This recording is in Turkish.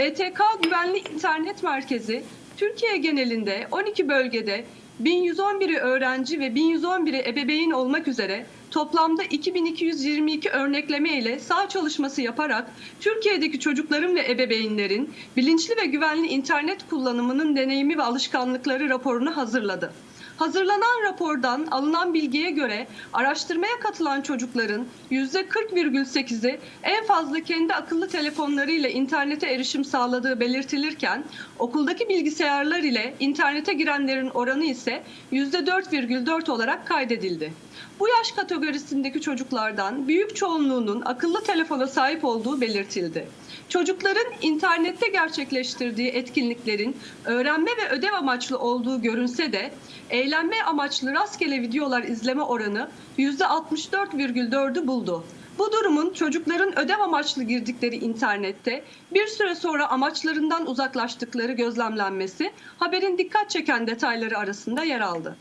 BTK Güvenli İnternet Merkezi Türkiye genelinde 12 bölgede 1111'i öğrenci ve 1111'i ebeveyn olmak üzere toplamda 2222 örnekleme ile sağ çalışması yaparak Türkiye'deki çocukların ve ebeveynlerin bilinçli ve güvenli internet kullanımının deneyimi ve alışkanlıkları raporunu hazırladı. Hazırlanan rapordan alınan bilgiye göre araştırmaya katılan çocukların %40,8'i en fazla kendi akıllı telefonlarıyla internete erişim sağladığı belirtilirken okuldaki bilgisayarlar ile internete girenlerin oranı ise %4,4 olarak kaydedildi. Bu yaş kategorisindeki çocuklardan büyük çoğunluğunun akıllı telefona sahip olduğu belirtildi. Çocukların internette gerçekleştirdiği etkinliklerin öğrenme ve ödev amaçlı olduğu görünse de eğlenme amaçlı rastgele videolar izleme oranı %64,4'ü buldu. Bu durumun çocukların ödev amaçlı girdikleri internette bir süre sonra amaçlarından uzaklaştıkları gözlemlenmesi haberin dikkat çeken detayları arasında yer aldı.